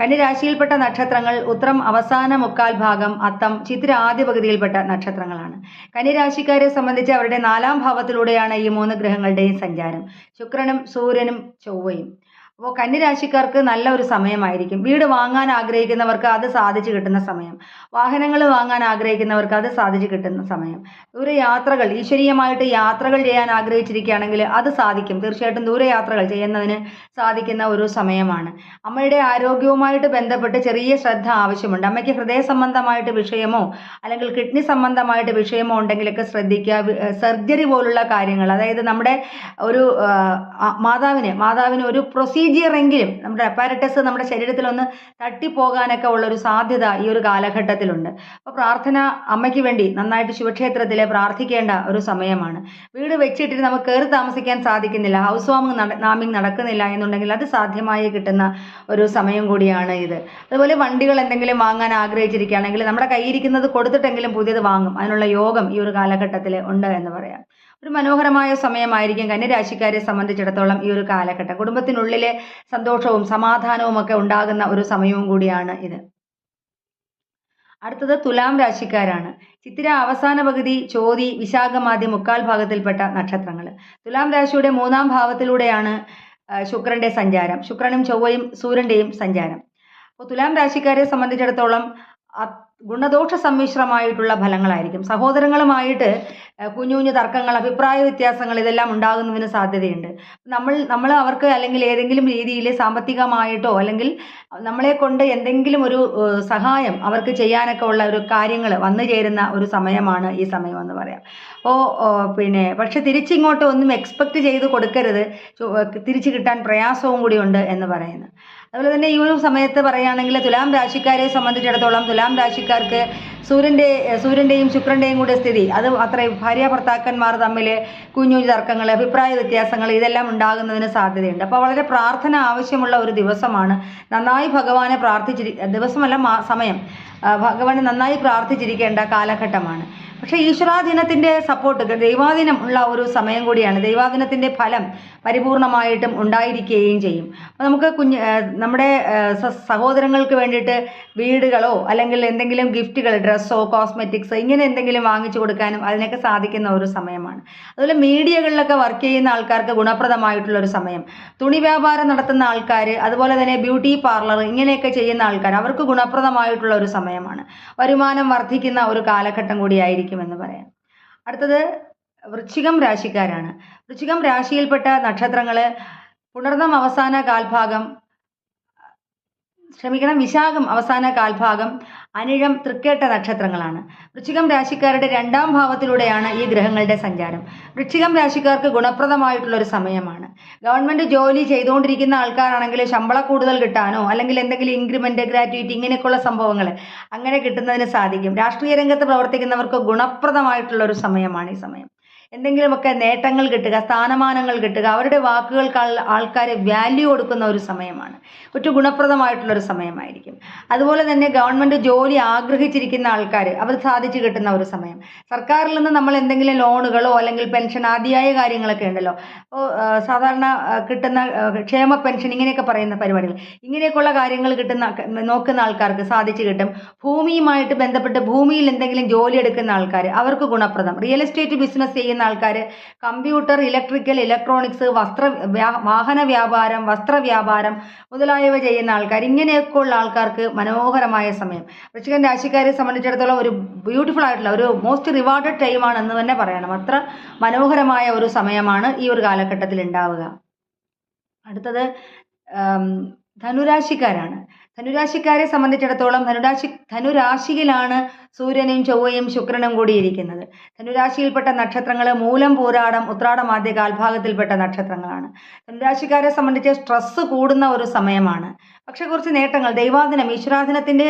[SPEAKER 1] കന്നിരാശിയിൽപ്പെട്ട നക്ഷത്രങ്ങൾ ഉത്രം അവസാന മുക്കാൽ ഭാഗം അത്തം ചിത്ര ആദ്യ പകുതിയിൽപ്പെട്ട നക്ഷത്രങ്ങളാണ്. കന്നിരാശിക്കാരെ സംബന്ധിച്ച് അവരുടെ നാലാം ഭാവത്തിലൂടെയാണ് ഈ മൂന്ന് ഗ്രഹങ്ങളുടെയും സഞ്ചാരം. ശുക്രനും സൂര്യനും ചൊവ്വയും. അപ്പോൾ കന്നിരാശിക്കാർക്ക് നല്ല ഒരു സമയമായിരിക്കും. വീട് വാങ്ങാൻ ആഗ്രഹിക്കുന്നവർക്ക് അത് സാധിച്ചു കിട്ടുന്ന സമയം. വാഹനങ്ങൾ വാങ്ങാൻ ആഗ്രഹിക്കുന്നവർക്ക് അത് സാധിച്ചു കിട്ടുന്ന സമയം. ദൂരയാത്രകൾ ഈശ്വരീയമായിട്ട് യാത്രകൾ ചെയ്യാൻ ആഗ്രഹിച്ചിരിക്കുകയാണെങ്കിൽ അത് സാധിക്കും. തീർച്ചയായിട്ടും ദൂരയാത്രകൾ ചെയ്യുന്നതിന് സാധിക്കുന്ന ഒരു സമയമാണ്. അമ്മയുടെ ആരോഗ്യവുമായിട്ട് ബന്ധപ്പെട്ട് ചെറിയ ശ്രദ്ധ ആവശ്യമുണ്ട്. അമ്മയ്ക്ക് ഹൃദയ സംബന്ധമായിട്ട് വിഷയമോ അല്ലെങ്കിൽ കിഡ്നി സംബന്ധമായിട്ട് വിഷയമോ ഉണ്ടെങ്കിലൊക്കെ ശ്രദ്ധിക്കുക. സർജറി പോലുള്ള കാര്യങ്ങൾ. അതായത് നമ്മുടെ ഒരു മാതാവിന് മാതാവിന് ഒരു പ്രൊസീജിയർ എങ്കിലും നമ്മുടെ അപ്പാരറ്റസ് നമ്മുടെ ശരീരത്തിൽ ഒന്ന് തട്ടിപ്പോകാനൊക്കെ ഉള്ള ഒരു സാധ്യത ഈ ഒരു കാലഘട്ടത്തിലുണ്ട്. അപ്പോൾ പ്രാർത്ഥന അമ്മയ്ക്ക് വേണ്ടി നന്നായിട്ട് ശിവക്ഷേത്രത്തിൽ പ്രാർത്ഥിക്കേണ്ട ഒരു സമയമാണ്. വീട് വെച്ചിട്ട് നമുക്ക് കയറി താമസിക്കാൻ സാധിക്കുന്നില്ല. ഹൗസ് നട നാമിങ് നടക്കുന്നില്ല എന്നുണ്ടെങ്കിൽ അത് സാധ്യമായി കിട്ടുന്ന ഒരു സമയം കൂടിയാണ് ഇത്. അതുപോലെ വണ്ടികൾ എന്തെങ്കിലും വാങ്ങാൻ ആഗ്രഹിച്ചിരിക്കുകയാണെങ്കിൽ നമ്മുടെ കയ്യിരിക്കുന്നത് കൊടുത്തിട്ടെങ്കിലും പുതിയത് വാങ്ങും. അതിനുള്ള യോഗം ഈ ഒരു കാലഘട്ടത്തിൽ ഉണ്ട് എന്ന് പറയാം. ഒരു മനോഹരമായ സമയമായിരിക്കും കന്യരാശിക്കാരെ സംബന്ധിച്ചിടത്തോളം ഈ ഒരു കാലഘട്ടം. കുടുംബത്തിനുള്ളിലെ സന്തോഷവും സമാധാനവും ഒക്കെ ഉണ്ടാകുന്ന ഒരു സമയവും കൂടിയാണ് ഇത്. അടുത്തത് തുലാം രാശിക്കാരാണ്. ചിത്തിര അവസാന പകുതി ചോതി വിശാഖമാദ്യ മുക്കാൽ ഭാഗത്തിൽപ്പെട്ട നക്ഷത്രങ്ങൾ തുലാം രാശിയുടെ മൂന്നാം ഭാവത്തിലൂടെയാണ് ശുക്രന്റെ സഞ്ചാരം. ശുക്രനും ചൊവ്വയും സൂര്യന്റെയും സഞ്ചാരം. അപ്പോൾ തുലാം രാശിക്കാരെ സംബന്ധിച്ചിടത്തോളം ഗുണദോഷ സമ്മിശ്രമായിട്ടുള്ള ഫലങ്ങളായിരിക്കും. സഹോദരങ്ങളുമായിട്ട് കുഞ്ഞു കുഞ്ഞു തർക്കങ്ങൾ അഭിപ്രായ വ്യത്യാസങ്ങൾ ഇതെല്ലാം ഉണ്ടാകുന്നതിന് സാധ്യതയുണ്ട്. നമ്മൾ നമ്മൾ അവർക്ക് അല്ലെങ്കിൽ ഏതെങ്കിലും രീതിയിൽ സാമ്പത്തികമായിട്ടോ അല്ലെങ്കിൽ നമ്മളെ കൊണ്ട് എന്തെങ്കിലും ഒരു സഹായം അവർക്ക് ചെയ്യാനൊക്കെ ഉള്ള ഒരു കാര്യങ്ങൾ വന്നു ചേരുന്ന ഒരു സമയമാണ് ഈ സമയം എന്ന് പറയാം. അപ്പോൾ പിന്നെ പക്ഷെ തിരിച്ചിങ്ങോട്ട് ഒന്നും എക്സ്പെക്റ്റ് ചെയ്ത് കൊടുക്കരുത്. തിരിച്ചു കിട്ടാൻ പ്രയാസവും കൂടി ഉണ്ട് എന്ന് പറയുന്നു. അതുപോലെ തന്നെ ഈ ഒരു സമയത്ത് പറയുകയാണെങ്കിൽ തുലാം രാശിക്കാരെ സംബന്ധിച്ചിടത്തോളം തുലാം രാശിക്കാർക്ക് സൂര്യന്റെ സൂര്യന്റെയും ശുക്രന്റെയും കൂടെ സ്ഥിതി അത് അത്ര ഭാര്യ ഭർത്താക്കന്മാർ തമ്മിൽ കുഞ്ഞു തർക്കങ്ങൾ അഭിപ്രായ വ്യത്യാസങ്ങൾ ഇതെല്ലാം ഉണ്ടാകുന്നതിന് സാധ്യതയുണ്ട്. അപ്പോൾ വളരെ പ്രാർത്ഥന ആവശ്യമുള്ള ഒരു ദിവസമാണ്. നന്നായി ഭഗവാനെ പ്രാർത്ഥിച്ചിരി ദിവസമല്ല സമയം. ഭഗവാനെ നന്നായി പ്രാർത്ഥിച്ചിരിക്കേണ്ട കാലഘട്ടമാണ്. പക്ഷേ ഈശ്വരാധീനത്തിന്റെ സപ്പോർട്ട് ദൈവാധീനം ഉള്ള ഒരു സമയം കൂടിയാണ്. ദൈവാധീനത്തിന്റെ ഫലം പരിപൂർണമായിട്ടും ഉണ്ടായിരിക്കുകയും ചെയ്യും. അപ്പോൾ നമുക്ക് കുഞ്ഞ് നമ്മുടെ സഹോദരങ്ങൾക്ക് വേണ്ടിയിട്ട് വീടുകളോ അല്ലെങ്കിൽ എന്തെങ്കിലും ഗിഫ്റ്റുകൾ ഡ്രസ്സോ കോസ്മെറ്റിക്സ് ഇങ്ങനെ എന്തെങ്കിലും വാങ്ങിച്ചു കൊടുക്കാനും അതിനൊക്കെ സാധിക്കുന്ന ഒരു സമയമാണ്. അതുപോലെ മീഡിയകളിലൊക്കെ വർക്ക് ചെയ്യുന്ന ആൾക്കാർക്ക് ഗുണപ്രദമായിട്ടുള്ള ഒരു സമയം. തുണി വ്യാപാരം നടത്തുന്ന ആൾക്കാർ അതുപോലെ തന്നെ ബ്യൂട്ടി പാർലർ ഇങ്ങനെയൊക്കെ ചെയ്യുന്ന ആൾക്കാർ അവർക്ക് ഗുണപ്രദമായിട്ടുള്ള ഒരു സമയമാണ്. വരുമാനം വർദ്ധിക്കുന്ന ഒരു കാലഘട്ടം കൂടിയായിരിക്കുമെന്ന് പറയാം. അടുത്തത് വൃശ്ചികം രാശിക്കാരാണ്. വൃശ്ചികം രാശിയിൽപ്പെട്ട നക്ഷത്രങ്ങൾ പുണർന്നം അവസാന കാൽഭാഗം ക്ഷമിക്കണം വിശാഖം അവസാന കാൽഭാഗം അനിഴം തൃക്കേട്ട നക്ഷത്രങ്ങളാണ്. വൃശ്ചികം രാശിക്കാരുടെ രണ്ടാം ഭാവത്തിലൂടെയാണ് ഈ ഗ്രഹങ്ങളുടെ സഞ്ചാരം. വൃശ്ചികം രാശിക്കാർക്ക് ഗുണപ്രദമായിട്ടുള്ള ഒരു സമയമാണ്. ഗവൺമെന്റ് ജോലി ചെയ്തുകൊണ്ടിരിക്കുന്ന ആൾക്കാരാണെങ്കിൽ ശമ്പളം കൂടുതൽ കിട്ടാനോ അല്ലെങ്കിൽ എന്തെങ്കിലും ഇൻക്രിമെന്റ് ഗ്രാറ്റുവിറ്റി ഇങ്ങനെയൊക്കെയുള്ള സംഭവങ്ങൾ അങ്ങനെ കിട്ടുന്നതിന് സാധിക്കും. രാഷ്ട്രീയ രംഗത്ത് പ്രവർത്തിക്കുന്നവർക്ക് ഗുണപ്രദമായിട്ടുള്ള ഒരു സമയമാണ് ഈ സമയം. എന്തെങ്കിലുമൊക്കെ നേട്ടങ്ങൾ കിട്ടുക സ്ഥാനമാനങ്ങൾ കിട്ടുക അവരുടെ വാക്കുകൾക്ക് ആൾക്കാർ വാല്യൂ കൊടുക്കുന്ന ഒരു സമയമാണ്. ഒറ്റ ഗുണപ്രദമായിട്ടുള്ള ഒരു സമയമായിരിക്കും. അതുപോലെ തന്നെ ഗവൺമെന്റ് ജോലി ആഗ്രഹിച്ചിരിക്കുന്ന ആൾക്കാർ അവർ സാധിച്ചു കിട്ടുന്ന ഒരു സമയം. സർക്കാരിൽ നിന്ന് നമ്മൾ എന്തെങ്കിലും ലോണുകളോ അല്ലെങ്കിൽ പെൻഷൻ ആദ്യമായ കാര്യങ്ങളൊക്കെ ഉണ്ടല്ലോ. അപ്പോൾ സാധാരണ കിട്ടുന്ന ക്ഷേമ പെൻഷൻ ഇങ്ങനെയൊക്കെ പറയുന്ന പരിപാടികൾ. ഇങ്ങനെയൊക്കെയുള്ള കാര്യങ്ങൾ കിട്ടുന്ന നോക്കുന്ന ആൾക്കാർക്ക് സാധിച്ചു കിട്ടും. ഭൂമിയുമായിട്ട് ബന്ധപ്പെട്ട് ഭൂമിയിൽ എന്തെങ്കിലും ജോലി എടുക്കുന്ന ആൾക്കാർ അവർക്ക് ഗുണപ്രദം. റിയൽ എസ്റ്റേറ്റ് ബിസിനസ് ചെയ്യുന്ന ആൾക്കാർ കമ്പ്യൂട്ടർ ഇലക്ട്രിക്കൽ ഇലക്ട്രോണിക്സ് വസ്ത്ര വാഹന വ്യാപാരം വസ്ത്ര വ്യാപാരം മുതലായവ ചെയ്യുന്ന ആൾക്കാർ ഇങ്ങനെയൊക്കെ ഉള്ള ആൾക്കാർക്ക് മനോഹരമായ സമയം. വൃശ്ചികൻ രാശിക്കാരെ സംബന്ധിച്ചിടത്തോളം ഒരു ബ്യൂട്ടിഫുൾ ആയിട്ടുള്ള ഒരു മോസ്റ്റ് റിവാർഡഡ് ടൈമാണ് എന്ന് തന്നെ പറയണം. അത്ര മനോഹരമായ ഒരു സമയമാണ് ഈ ഒരു കാലഘട്ടത്തിൽ ഉണ്ടാവുക. അടുത്തത് ധനുരാശിക്കാരാണ്. ധനുരാശിക്കാരെ സംബന്ധിച്ചിടത്തോളം ധനുരാശി ധനുരാശിയിലാണ് സൂര്യനും ചൊവ്വയും ശുക്രനും കൂടിയിരിക്കുന്നത്. ധനുരാശിയിൽപ്പെട്ട നക്ഷത്രങ്ങൾ മൂലം പൂരാടം ഉത്രാടം ആദ്യ കാൽഭാഗത്തിൽപ്പെട്ട നക്ഷത്രങ്ങളാണ്. ധനുരാശിക്കാരെ സംബന്ധിച്ച് സ്ട്രെസ്സ് കൂടുന്ന ഒരു സമയമാണ്. പക്ഷെ കുറച്ച് നേട്ടങ്ങൾ. ദൈവാധീനം ഈശ്വരാധീനത്തിന്റെ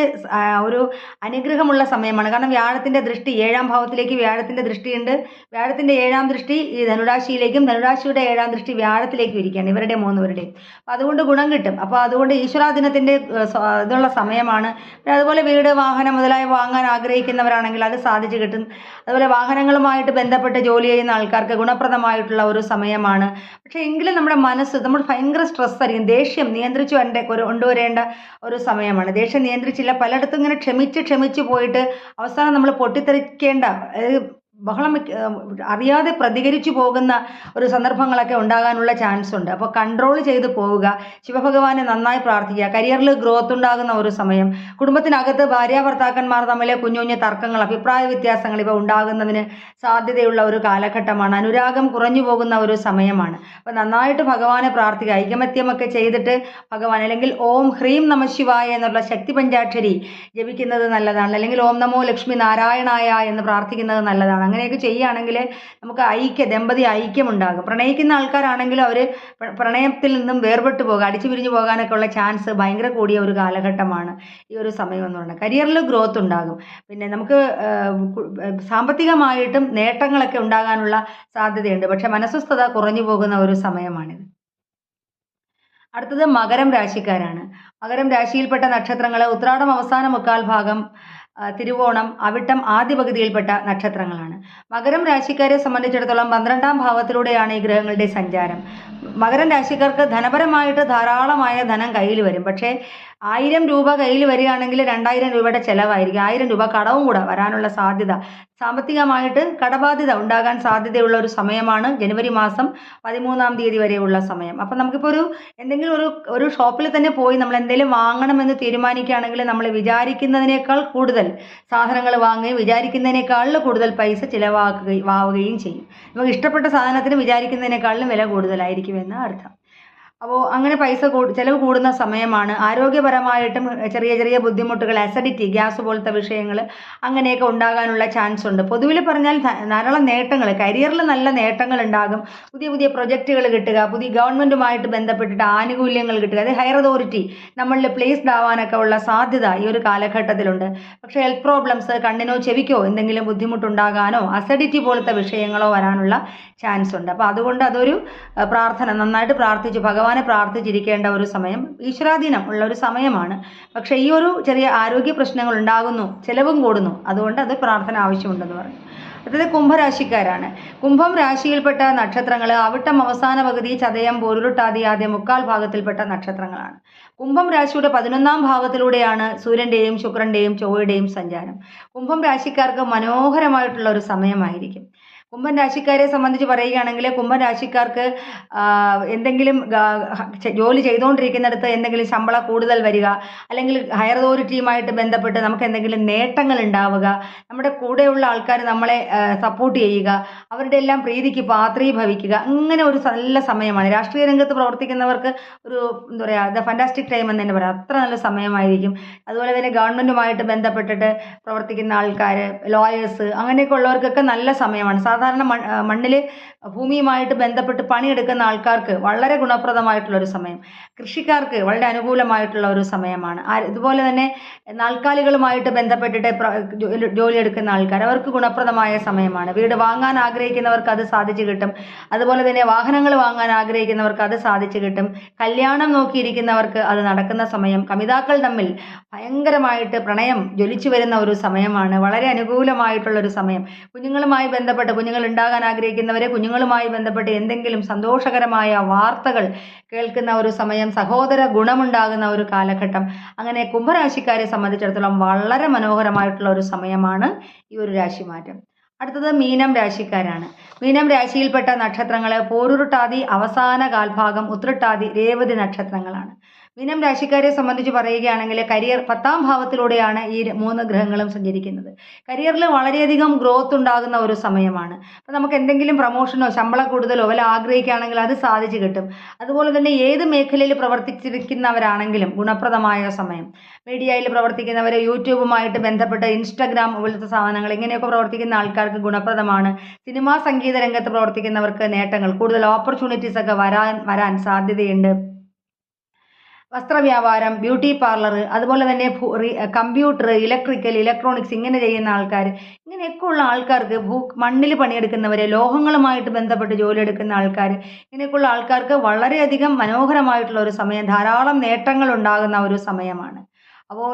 [SPEAKER 1] ഒരു അനുഗ്രഹമുള്ള സമയമാണ്. കാരണം വ്യാഴത്തിന്റെ ദൃഷ്ടി ഏഴാം ഭാവത്തിലേക്ക് വ്യാഴത്തിന്റെ ദൃഷ്ടിയുണ്ട്. വ്യാഴത്തിന്റെ ഏഴാം ദൃഷ്ടി ഈ ധനുരാശിയിലേക്കും ധനുരാശിയുടെ ഏഴാം ദൃഷ്ടി വ്യാഴത്തിലേക്കും ഇരിക്കുകയാണ്. ഇവരുടെ മൂന്നുപേരുടെയും. അപ്പം അതുകൊണ്ട് ഗുണം കിട്ടും. അപ്പോൾ അതുകൊണ്ട് ഈശ്വരാധീനത്തിന്റെ ഇതുള്ള സമയമാണ്. പിന്നെ അതുപോലെ വീട് വാഹനം മുതലായ വാങ്ങാൻ ആഗ്രഹിക്കുന്നവരാണെങ്കിൽ അത് സാധിച്ചു കിട്ടും. അതുപോലെ വാഹനങ്ങളുമായിട്ട് ബന്ധപ്പെട്ട് ജോലി ചെയ്യുന്ന ആൾക്കാർക്ക് ഗുണപ്രദമായിട്ടുള്ള ഒരു സമയമാണ്. പക്ഷേ എങ്കിലും നമ്മുടെ മനസ്സ് നമ്മൾ ഭയങ്കര സ്ട്രെസ് ആയിരിക്കും ദേഷ്യം നിയന്ത്രിച്ചു വരേണ്ട ഒരു കൊണ്ടുവരേണ്ട ഒരു സമയമാണ്. ദേഷ്യം നിയന്ത്രിച്ചില്ല. പലയിടത്തും ഇങ്ങനെ ക്ഷമിച്ച് ക്ഷമിച്ച് പോയിട്ട് അവസാനം നമ്മൾ പൊട്ടിത്തെറിക്കേണ്ട ബഹളം അറിയാതെ പ്രതികരിച്ചു പോകുന്ന ഒരു സന്ദർഭങ്ങളൊക്കെ ഉണ്ടാകാനുള്ള ചാൻസ് ഉണ്ട്. അപ്പോൾ കൺട്രോൾ ചെയ്ത് പോവുക ശിവഭഗവാനെ നന്നായി പ്രാർത്ഥിക്കുക കരിയറിൽ ഗ്രോത്ത് ഉണ്ടാകുന്ന ഒരു സമയം കുടുംബത്തിനകത്ത് ഭാര്യ ഭർത്താക്കന്മാർ തമ്മിലെ കുഞ്ഞു കുഞ്ഞു തർക്കങ്ങൾ അഭിപ്രായ വ്യത്യാസങ്ങൾ ഇവ ഉണ്ടാകുന്നതിന് സാധ്യതയുള്ള ഒരു കാലഘട്ടമാണ്. അനുരാഗം കുറഞ്ഞു പോകുന്ന ഒരു സമയമാണ്. അപ്പോൾ നന്നായിട്ട് ഭഗവാനെ പ്രാർത്ഥിക്കുക ഐകമത്യമൊക്കെ ചെയ്തിട്ട് ഭഗവാൻ അല്ലെങ്കിൽ ഓം ഹ്രീം നമ ശിവായ എന്നുള്ള ശക്തി പഞ്ചാക്ഷരി ജപിക്കുന്നത് നല്ലതാണ് അല്ലെങ്കിൽ ഓം നമോ ലക്ഷ്മി നാരായണായ എന്ന് പ്രാർത്ഥിക്കുന്നത് നല്ലതാണ്. അങ്ങനെയൊക്കെ ചെയ്യുകയാണെങ്കിൽ നമുക്ക് ഐക്യ ദമ്പതി ഐക്യമുണ്ടാകും. പ്രണയിക്കുന്ന ആൾക്കാരാണെങ്കിലും അവർ പ്രണയത്തിൽ നിന്നും വേർപെട്ടു പോകുക അടിച്ചു പിരിഞ്ഞു പോകാനൊക്കെ ഉള്ള ചാൻസ് ഭയങ്കര കൂടിയ ഒരു കാലഘട്ടമാണ് ഈ ഒരു സമയം എന്ന് പറയുന്നത്. കരിയറിൽ ഗ്രോത്ത് ഉണ്ടാകും. പിന്നെ നമുക്ക് സാമ്പത്തികമായിട്ടും നേട്ടങ്ങളൊക്കെ ഉണ്ടാകാനുള്ള സാധ്യതയുണ്ട്. പക്ഷെ മനസ്വസ്ഥത കുറഞ്ഞു പോകുന്ന ഒരു സമയമാണിത്. അടുത്തത് മകരം രാശിക്കാരാണ്. മകരം രാശിയിൽപ്പെട്ട നക്ഷത്രങ്ങൾ ഉത്രാടം അവസാന മുക്കാൽ ഭാഗം തിരുവോണം അവിട്ടം ആദ്യ പകുതിയിൽപ്പെട്ട നക്ഷത്രങ്ങളാണ്. മകരം രാശിക്കാരെ സംബന്ധിച്ചിടത്തോളം പന്ത്രണ്ടാം ഭാവത്തിലൂടെയാണ് ഈ ഗ്രഹങ്ങളുടെ സഞ്ചാരം. മകരം രാശിക്കാർക്ക് ധനപരമായിട്ട് ധാരാളമായ ധനം കയ്യിൽ വരും. പക്ഷേ ആയിരം രൂപ കയ്യിൽ വരികയാണെങ്കിൽ രണ്ടായിരം രൂപയുടെ ചിലവായിരിക്കും. ആയിരം രൂപ കടവും കൂടെ വരാനുള്ള സാധ്യത. സാമ്പത്തികമായിട്ട് കടബാധ്യത ഉണ്ടാകാൻ സാധ്യതയുള്ള ഒരു സമയമാണ് ജനുവരി മാസം പതിമൂന്നാം തീയതി വരെയുള്ള സമയം. അപ്പം നമുക്കിപ്പോൾ ഒരു എന്തെങ്കിലും ഒരു ഒരു ഷോപ്പിൽ തന്നെ പോയി നമ്മൾ എന്തെങ്കിലും വാങ്ങണമെന്ന് തീരുമാനിക്കുകയാണെങ്കിൽ നമ്മൾ വിചാരിക്കുന്നതിനേക്കാൾ കൂടുതൽ സാധനങ്ങൾ വാങ്ങുകയും വിചാരിക്കുന്നതിനേക്കാളിൽ കൂടുതൽ പൈസ ചിലവാക്കുകയും ആവുകയും ചെയ്യും. നമുക്ക് ഇഷ്ടപ്പെട്ട സാധനത്തിന് വിചാരിക്കുന്നതിനേക്കാളിലും വില കൂടുതലായിരിക്കുമെന്ന് അർത്ഥം. അപ്പോൾ അങ്ങനെ പൈസ ചെലവ് കൂടുന്ന സമയമാണ് ആരോഗ്യപരമായിട്ടും ചെറിയ ചെറിയ ബുദ്ധിമുട്ടുകൾ അസിഡിറ്റി ഗ്യാസ് പോലത്തെ വിഷയങ്ങൾ അങ്ങനെയൊക്കെ ഉണ്ടാകാനുള്ള ചാൻസ് ഉണ്ട്. പൊതുവിൽ പറഞ്ഞാൽ ധാരാളം നേട്ടങ്ങൾ കരിയറിൽ നല്ല നേട്ടങ്ങൾ ഉണ്ടാകും. പുതിയ പുതിയ പ്രൊജക്റ്റുകൾ കിട്ടുക പുതിയ ഗവൺമെന്റുമായിട്ട് ബന്ധപ്പെട്ടിട്ട് ആനുകൂല്യങ്ങൾ കിട്ടുക. അത് ഹയർ അതോറിറ്റി നമ്മളിൽ പ്ലേസ്ഡ് ആവാനൊക്കെ ഉള്ള സാധ്യത ഈ ഒരു കാലഘട്ടത്തിലുണ്ട്. പക്ഷേ ഹെൽത്ത് പ്രോബ്ലംസ് കണ്ണിനോ ചെവിക്കോ എന്തെങ്കിലും ബുദ്ധിമുട്ടുണ്ടാകാനോ അസിഡിറ്റി പോലത്തെ വിഷയങ്ങളോ വരാനുള്ള ചാൻസ് ഉണ്ട്. അപ്പോൾ അതുകൊണ്ട് അതൊരു പ്രാർത്ഥന നന്നായിട്ട് പ്രാർത്ഥിച്ച് ഭഗവാനെ പ്രാർത്ഥിച്ചിരിക്കേണ്ട ഒരു സമയം ഈശ്വരാധീനം ഉള്ള ഒരു സമയമാണ്. പക്ഷേ ഈ ഒരു ചെറിയ ആരോഗ്യ പ്രശ്നങ്ങൾ ഉണ്ടാകുന്നു ചിലവും കൂടുന്നു. അതുകൊണ്ട് അത് പ്രാർത്ഥന ആവശ്യമുണ്ടെന്ന് പറഞ്ഞു. അടുത്തത് കുംഭരാശിക്കാരാണ്. കുംഭം രാശിയിൽപ്പെട്ട നക്ഷത്രങ്ങൾ അവിട്ടം അവസാന പകുതി ചതയം പോരുരുട്ടാതി ആദ്യ മുക്കാൽ ഭാഗത്തിൽപ്പെട്ട നക്ഷത്രങ്ങളാണ്. കുംഭം രാശിയുടെ പതിനൊന്നാം ഭാവത്തിലൂടെയാണ് സൂര്യന്റെയും ശുക്രന്റെയും ചൊവ്വയുടെയും സഞ്ചാരം. കുംഭം രാശിക്കാർക്ക് മനോഹരമായിട്ടുള്ള ഒരു സമയമായിരിക്കും. കുംഭൻ രാശിക്കാരെ സംബന്ധിച്ച് പറയുകയാണെങ്കിൽ കുംഭൻ രാശിക്കാർക്ക് എന്തെങ്കിലും ജോലി ചെയ്തുകൊണ്ടിരിക്കുന്നിടത്ത് എന്തെങ്കിലും ശമ്പളം കൂടുതൽ വരിക അല്ലെങ്കിൽ ഹയർ അതോറിറ്റിയുമായിട്ട് ബന്ധപ്പെട്ട് നമുക്ക് എന്തെങ്കിലും നേട്ടങ്ങൾ ഉണ്ടാവുക നമ്മുടെ കൂടെയുള്ള ആൾക്കാർ നമ്മളെ സപ്പോർട്ട് ചെയ്യുക അവരുടെ എല്ലാം പ്രീതിക്ക് പാത്രീഭവിക്കുക അങ്ങനെ ഒരു നല്ല സമയമാണ്. രാഷ്ട്രീയ രംഗത്ത് പ്രവർത്തിക്കുന്നവർക്ക് ഒരു എന്താ പറയുക ദ ഫാന്റാസ്റ്റിക് ടൈം എന്ന് തന്നെ പറയാം. അത്ര നല്ല സമയമായിരിക്കും. അതുപോലെ തന്നെ ഗവൺമെന്റുമായിട്ട് ബന്ധപ്പെട്ടിട്ട് പ്രവർത്തിക്കുന്ന ആൾക്കാർ ലോയേഴ്സ് അങ്ങനെയൊക്കെ ഉള്ളവർക്കൊക്കെ നല്ല സമയമാണ്. സാധാരണ മണ്ണിൽ ഭൂമിയുമായിട്ട് ബന്ധപ്പെട്ട് പണിയെടുക്കുന്ന ആൾക്കാർക്ക് വളരെ ഗുണപ്രദമായിട്ടുള്ള ഒരു സമയം. കൃഷിക്കാർക്ക് വളരെ അനുകൂലമായിട്ടുള്ള ഒരു സമയമാണ്. ഇതുപോലെ തന്നെ നാൽക്കാലികളുമായിട്ട് ബന്ധപ്പെട്ടിട്ട് ജോലി- എടുക്കുന്ന ആൾക്കാർ അവർക്ക് ഗുണപ്രദമായ സമയമാണ്. വീട് വാങ്ങാൻ ആഗ്രഹിക്കുന്നവർക്ക് അത് സാധിച്ചു കിട്ടും. അതുപോലെ തന്നെ വാഹനങ്ങൾ വാങ്ങാൻ ആഗ്രഹിക്കുന്നവർക്ക് അത് സാധിച്ചു കിട്ടും. കല്യാണം നോക്കിയിരിക്കുന്നവർക്ക് അത് നടക്കുന്ന സമയം കമിതാക്കൾ തമ്മിൽ ഭയങ്കരമായിട്ട് പ്രണയം ജ്വലിച്ചു വരുന്ന ഒരു സമയമാണ്. വളരെ അനുകൂലമായിട്ടുള്ള ഒരു സമയം. കുഞ്ഞുങ്ങളുമായി ബന്ധപ്പെട്ട് കുഞ്ഞുങ്ങൾ ഉണ്ടാകാൻ ആഗ്രഹിക്കുന്നവരെ കുഞ്ഞുങ്ങളുമായി ബന്ധപ്പെട്ട് എന്തെങ്കിലും സന്തോഷകരമായ വാർത്തകൾ കേൾക്കുന്ന ഒരു സമയം സഹോദര ഗുണമുണ്ടാകുന്ന ഒരു കാലഘട്ടം അങ്ങനെ കുംഭരാശിക്കാരെ സംബന്ധിച്ചിടത്തോളം വളരെ മനോഹരമായിട്ടുള്ള ഒരു സമയമാണ് ഈ ഒരു രാശിമാറ്റം. അടുത്തത് മീനം രാശിക്കാരാണ്. മീനം രാശിയിൽപ്പെട്ട നക്ഷത്രങ്ങൾ പോരുരുട്ടാതി അവസാന കാൽഭാഗം ഉത്രട്ടാതി രേവതി നക്ഷത്രങ്ങളാണ്. മീനം രാശിക്കാരെ സംബന്ധിച്ച് പറയുകയാണെങ്കിൽ കരിയർ പത്താം ഭാവത്തിലൂടെയാണ് ഈ മൂന്ന് ഗ്രഹങ്ങളും സഞ്ചരിക്കുന്നത്. കരിയറിൽ വളരെയധികം ഗ്രോത്ത് ഉണ്ടാകുന്ന ഒരു സമയമാണ്. അപ്പോൾ നമുക്ക് എന്തെങ്കിലും പ്രൊമോഷനോ ശമ്പള കൂടുതലോ വല്ല ആഗ്രഹിക്കുകയാണെങ്കിൽ അത് സാധിച്ചു കിട്ടും. അതുപോലെ തന്നെ ഏത് മേഖലയിൽ പ്രവർത്തിച്ചിരിക്കുന്നവരാണെങ്കിലും ഗുണപ്രദമായ സമയം. മീഡിയയിൽ പ്രവർത്തിക്കുന്നവർ യൂട്യൂബുമായിട്ട് ബന്ധപ്പെട്ട് ഇൻസ്റ്റഗ്രാം പോലത്തെ സാധനങ്ങൾ ഇങ്ങനെയൊക്കെ പ്രവർത്തിക്കുന്ന ആൾക്കാർക്ക് ഗുണപ്രദമാണ്. സിനിമാ സംഗീത രംഗത്ത് പ്രവർത്തിക്കുന്നവർക്ക് നേട്ടങ്ങൾ കൂടുതൽ ഓപ്പർച്യൂണിറ്റീസ് ഒക്കെ വരാൻ വരാൻ സാധ്യതയുണ്ട്. വസ്ത്രവ്യാപാരം ബ്യൂട്ടി പാർലർ അതുപോലെ തന്നെ കമ്പ്യൂട്ടർ ഇലക്ട്രിക്കൽ ഇലക്ട്രോണിക്സ് ഇങ്ങനെ ചെയ്യുന്ന ആൾക്കാർ ഇങ്ങനെയൊക്കെ ഉള്ള ആൾക്കാർക്ക് ഭൂ മണ്ണിൽ പണിയെടുക്കുന്നവർ ലോഹങ്ങളുമായിട്ട് ബന്ധപ്പെട്ട് ജോലി എടുക്കുന്ന ആൾക്കാർ ഇങ്ങനെയൊക്കെയുള്ള ആൾക്കാർക്ക് വളരെയധികം മനോഹരമായിട്ടുള്ള ഒരു സമയം ധാരാളം നേട്ടങ്ങൾ ഉണ്ടാകുന്ന ഒരു സമയമാണ്. അപ്പോൾ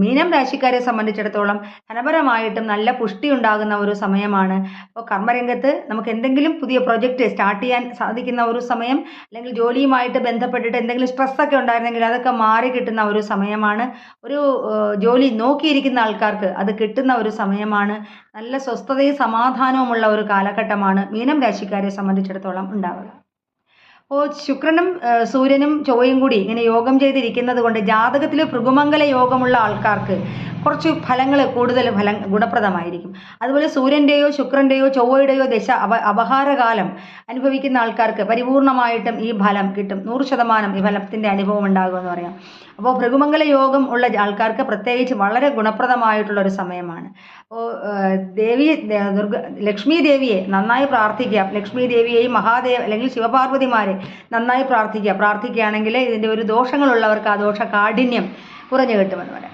[SPEAKER 1] മീനം രാശിക്കാരെ സംബന്ധിച്ചിടത്തോളം ധനപരമായിട്ടും നല്ല പുഷ്ടി ഉണ്ടാകുന്ന ഒരു സമയമാണ്. അപ്പോൾ കർമ്മരംഗത്ത് നമുക്ക് എന്തെങ്കിലും പുതിയ പ്രൊജക്റ്റ് സ്റ്റാർട്ട് ചെയ്യാൻ സാധിക്കുന്ന ഒരു സമയം അല്ലെങ്കിൽ ജോലിയുമായിട്ട് ബന്ധപ്പെട്ടിട്ട് എന്തെങ്കിലും സ്ട്രെസ്സൊക്കെ ഉണ്ടായിരുന്നെങ്കിൽ അതൊക്കെ മാറി കിട്ടുന്ന ഒരു സമയമാണ്. ഒരു ജോലി നോക്കിയിരിക്കുന്ന ആൾക്കാർക്ക് അത് കിട്ടുന്ന ഒരു സമയമാണ്. നല്ല സ്വസ്ഥതയും സമാധാനവുമുള്ള ഒരു കാലഘട്ടമാണ് മീനം രാശിക്കാരെ സംബന്ധിച്ചിടത്തോളം ഉണ്ടാവുക. അപ്പോൾ ശുക്രനും സൂര്യനും ചൊവ്വയും കൂടി ഇങ്ങനെ യോഗം ചെയ്തിരിക്കുന്നത് കൊണ്ട് ജാതകത്തിൽ ഭൃഗുമംഗല യോഗമുള്ള ആൾക്കാർക്ക് കുറച്ച് ഫലങ്ങൾ കൂടുതൽ ഫലം ഗുണപ്രദമായിരിക്കും. അതുപോലെ സൂര്യന്റെയോ ശുക്രന്റെയോ ചൊവ്വയുടെയോ ദശ അവ അപഹാരകാലം അനുഭവിക്കുന്ന ആൾക്കാർക്ക് പരിപൂർണമായിട്ടും ഈ ഫലം കിട്ടും. നൂറ് ശതമാനം ഈ ഫലത്തിന്റെ അനുഭവം ഉണ്ടാകുമെന്ന് പറയാം. അപ്പോൾ ഭൃഗുമംഗല യോഗം ഉള്ള ആൾക്കാർക്ക് പ്രത്യേകിച്ച് വളരെ ഗുണപ്രദമായിട്ടുള്ള ഒരു സമയമാണ്. അപ്പോൾ ദേവി ദുർഗ ലക്ഷ്മി ദേവിയെ നന്നായി പ്രാർത്ഥിക്കുക. ലക്ഷ്മി ദേവിയെയും മഹാദേവ അല്ലെങ്കിൽ ശിവപാർവതിമാരെ നന്നായി പ്രാർത്ഥിക്കുക. പ്രാർത്ഥിക്കുകയാണെങ്കിൽ ഇതിന്റെ ഒരു ദോഷങ്ങളുള്ളവർക്ക് ആ ദോഷ കാഠിന്യം കുറഞ്ഞു കിട്ടുമെന്ന് പറയാം.